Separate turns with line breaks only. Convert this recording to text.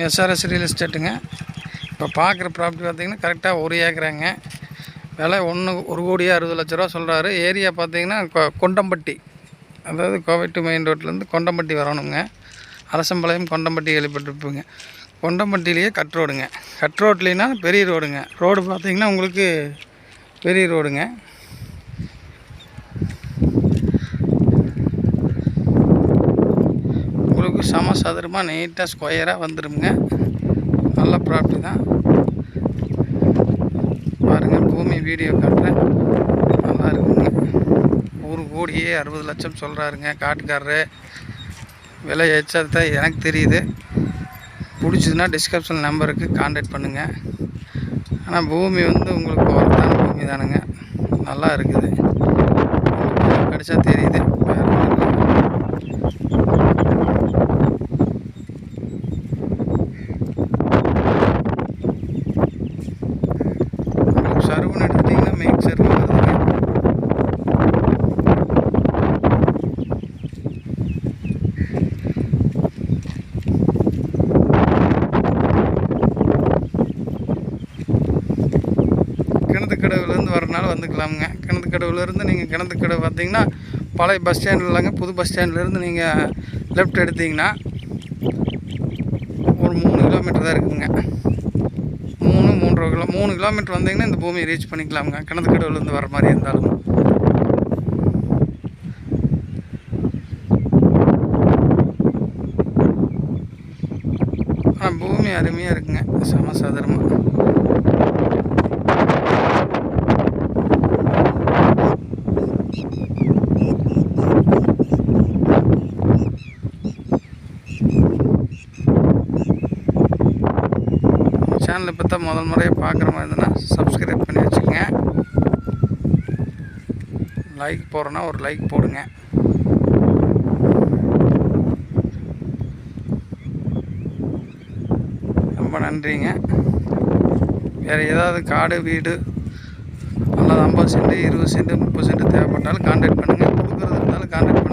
SRS real எஸ்டேட்டுங்க இப்போ பார்க்குற property பார்த்தீங்கன்னா கரெக்டாக ஒரு ஏக்கராங்க. விலை ஒன்று ஒரு கோடியே அறுபது லட்ச ரூபா சொல்கிறாரு ஏரியா பார்த்தீங்கன்னா கொ- கொண்டம்பட்டி. அதாவது கோவை டு மெயின் ரோட்லேருந்து கொண்டம்பட்டி வரணுங்க. அரசம்பாளையம் கொண்டம்பட்டி கேள்விப்பட்டிருப்பீங்க. கொண்டம்பட்டிலேயே கட் ரோடுங்க கட் ரோட்லேனா பெரிய ரோடுங்க ரோடு பார்த்தீங்கன்னா உங்களுக்கு பெரிய ரோடுங்க உங்களுக்கு சம சதுரமாக நீட்டாக ஸ்கொயராக வந்துடுங்க நல்ல ப்ராப்பர்ட்டி தான். பாருங்கள் பூமி வீடியோ காட்டுறேன். நல்லா இருக்குங்க. ஒரு கோடியே அறுபது லட்சம் சொல்கிறாருங்க காட்டுக்காரரு. விலை எச்சத்தை எனக்கு தெரியுது. பிடிச்சதுன்னா டிஸ்கிரிப்ஷன் நம்பருக்கு காண்டாக்ட் பண்ணுங்கள் ஆனால் பூமி வந்து உங்களுக்கு ஒருத்தான பூமி தானுங்க. நல்லா இருக்குது. கிடைச்சா தெரியுது வேற ஒண்ணும் இல்ல. உங்களுக்கு சருவுன்னு எடுத்துட்டிங்கன்னா மேக் சருவு வருதுங்க கிணத்துக்கடவுலேருந்து வரனால வந்துக்கலாமுங்க. கிணத்துக்கடவுலேருந்து நீங்கள் கிணத்துக்கடவு பார்த்தீங்கன்னா பழைய பஸ் ஸ்டாண்ட் இல்லைங்க புது பஸ் ஸ்டாண்ட்லேருந்து நீங்கள் லெஃப்ட் எடுத்தீங்கன்னா ஒரு மூணு கிலோமீட்டர் தான் இருக்குங்க. மூணு கிலோ மூணு கிலோமீட்டர் வந்தீங்கன்னா இந்த பூமியை ரீச் பண்ணிக்கலாமுங்க. கிணத்துக்கடவுலேருந்து வர மாதிரி இருந்தாலும். ஆனால் பூமி அருமையாக இருக்குங்க. சமசாதாரமாக சதுரமாக சேனல் இப்போ தான் முதல் முறையாக பார்க்குற மாதிரி இருந்ததுன்னா சப்ஸ்கிரைப் பண்ணி வச்சுக்கோங்க. லைக் போடுறேன்னா ஒரு லைக் போடுங்க. ரொம்ப நன்றிங்க. வேறு ஏதாவது காடு வீடு அல்லது ஐம்பது சென்ட் இருபது சென்ட் முப்பது சென்ட் தேவைப்பட்டாலும் கான்டாக்ட் பண்ணுங்கள் கொடுக்குறது இருந்தாலும் கான்டாக்ட் பண்ணுங்கள்